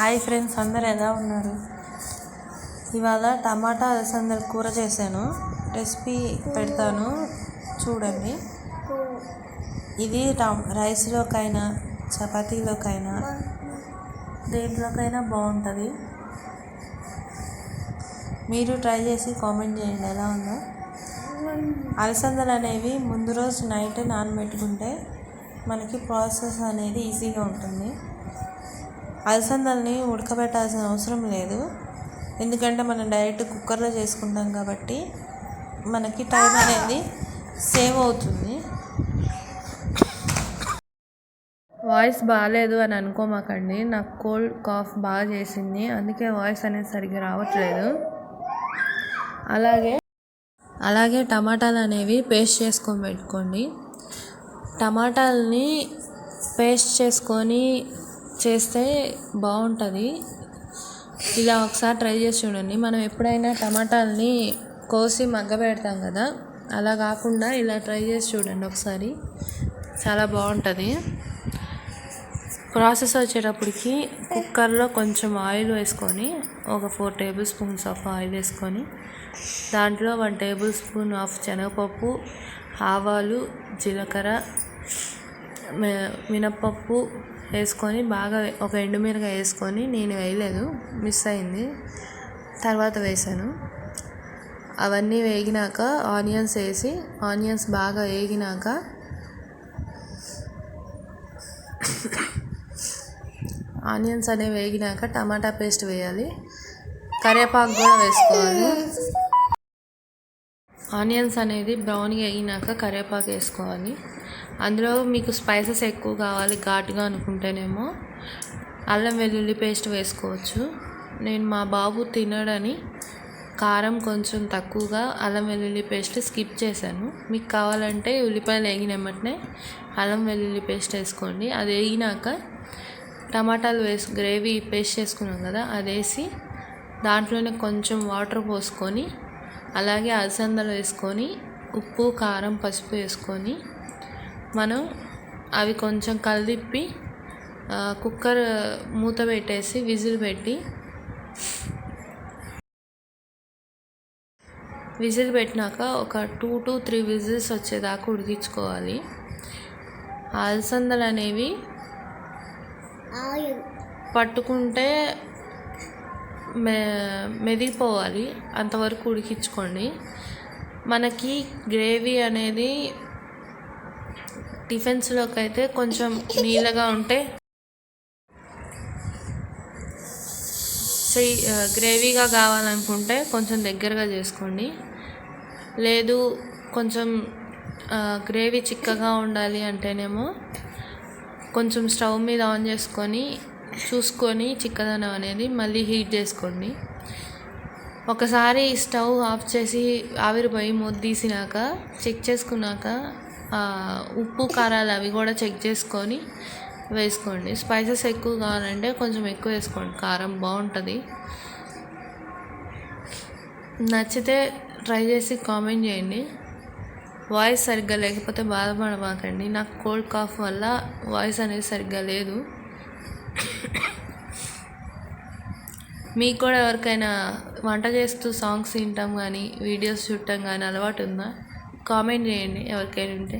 Hi friends అందరు ఎలా ఉన్నారు? ఇవాళ టమాటా అలసందర కూర చేశాను. రెసిపీ పెడతాను. చూడండి. ఇది టమ్ రైస్లోకైనా చపాతీలోకైనా దేంట్లోకైనా బాగుంటుంది. మీరు ట్రై చేసి కామెంట్ చేయండి ఎలా ఉందో. అలసందలు అనేవి ముందు రోజు నైట్ నానబెట్టుకుంటే మనకి ప్రాసెస్ అనేది ఈజీగా ఉంటుంది. అలసందల్ని ఉడకబెట్టాల్సిన అవసరం లేదు. ఎందుకంటే మనం డైరెక్ట్ కుక్కర్లో చేసుకుంటాం కాబట్టి మనకి టైం అనేది సేవ్ అవుతుంది. వాయిస్ బాగాలేదు అని అనుకోమాకండి. నాకు కోల్డ్ కాఫ్ బాగా చేసింది. అందుకే వాయిస్ అనేది సరిగ్గా రావట్లేదు. అలాగే అలాగే టమాటాలు అనేవి పేస్ట్ చేసుకొని పెట్టుకోండి. టమాటాలని పేస్ట్ చేసుకొని చేస్తే బాగుంటుంది. ఇలా ఒకసారి ట్రై చేసి చూడండి. మనం ఎప్పుడైనా టమాటాలని కోసి మగ్గ పెడతాం కదా అలా కాకుండా ఇలా ట్రై చేసి చూడండి ఒకసారి. చాలా బాగుంటుంది. ప్రాసెస్ వచ్చేటప్పటికి కుక్కర్లో కొంచెం ఆయిల్ వేసుకొని ఒక four table spoons of oil వేసుకొని దాంట్లో వన్ టేబుల్ స్పూన్ ఆఫ్ శనగపప్పు ఆవాలు జీలకర్ర మినప్పప్పు వేసుకొని బాగా ఒక ఎండుమిరకాయ వేసుకొని నేను వేయలేదు మిస్ అయింది. తర్వాత వేసాను. అవన్నీ వేగినాక ఆనియన్స్ వేసి ఆనియన్స్ బాగా వేగినాక ఆనియన్స్ అనేవి వేగినాక టమాటా పేస్ట్ వేయాలి. కరివేపాకు కూడా వేసుకోవాలి. ఆనియన్స్ అనేది బ్రౌన్గా వేగినాక కరివేపాకు వేసుకోవాలి. అందులో మీకు స్పైసెస్ ఎక్కువ కావాలి ఘాటుగా అనుకుంటేనేమో. అల్లం వెల్లుల్లి పేస్ట్ వేసుకోవచ్చు. నేను మా బాబు తినడని కారం కొంచెం తక్కువగా అల్లం వెల్లుల్లి పేస్ట్ స్కిప్ చేశాను. మీకు కావాలంటే ఉల్లిపాయలు వేగినమ్మటనే అల్లం వెల్లుల్లి పేస్ట్ వేసుకోండి. అది వేగినాక టమాటాలు వేసి గ్రేవీ పేస్ట్ చేసుకున్నాం కదా అది వేసి దాంట్లోనే కొంచెం వాటర్ పోసుకొని అలాగే అలసందలు వేసుకొని ఉప్పు కారం పసుపు వేసుకొని మనం అవి కొంచెం కలిపి కుక్కర్ మూత పెట్టేసి విజిల్ పెట్టి విజిల్ పెట్టినాక ఒక టూ టు త్రీ విజిల్స్ వచ్చేదాకా ఉడికించుకోవాలి. అలసందలు అనేవి పట్టుకుంటే మె మెదిగిపోవాలి అంతవరకు ఉడికించుకోండి. మనకి గ్రేవీ అనేది టిఫిన్స్లోకి అయితే కొంచెం నీళ్ళగా ఉంటే చెయ్యి గ్రేవీగా కావాలనుకుంటే కొంచెం దగ్గరగా చేసుకోండి. లేదు కొంచెం గ్రేవీ చిక్కగా ఉండాలి అంటేనేమో కొంచెం స్టవ్ మీద ఆన్ చేసుకొని చూసుకొని చిక్కదనం అనేది మళ్ళీ హీట్ చేసుకోండి. ఒకసారి స్టవ్ ఆఫ్ చేసి ఆవిరిపోయి మూత తీసినాక చెక్ చేసుకున్నాక ఉప్పు కారాలు అవి కూడా చెక్ చేసుకొని వేసుకోండి. స్పైసెస్ ఎక్కువ కావాలంటే కొంచెం ఎక్కువ వేసుకోండి. కారం బాగుంటుంది. నచ్చితే ట్రై చేసి కామెంట్ చేయండి. వాయిస్ సరిగ్గా లేకపోతే బాధపడమాకండి. నాకు కోల్డ్ కాఫ్ వల్ల వాయిస్ అనేది సరిగ్గా లేదు. మీకు కూడా ఎవరికైనా వంట చేస్తూ సాంగ్స్ వింటాం కానీ వీడియోస్ చూడటం కానీ అలవాటు ఉందా కామెంట్ చేయండి ఎవరికైనా ఉంటే.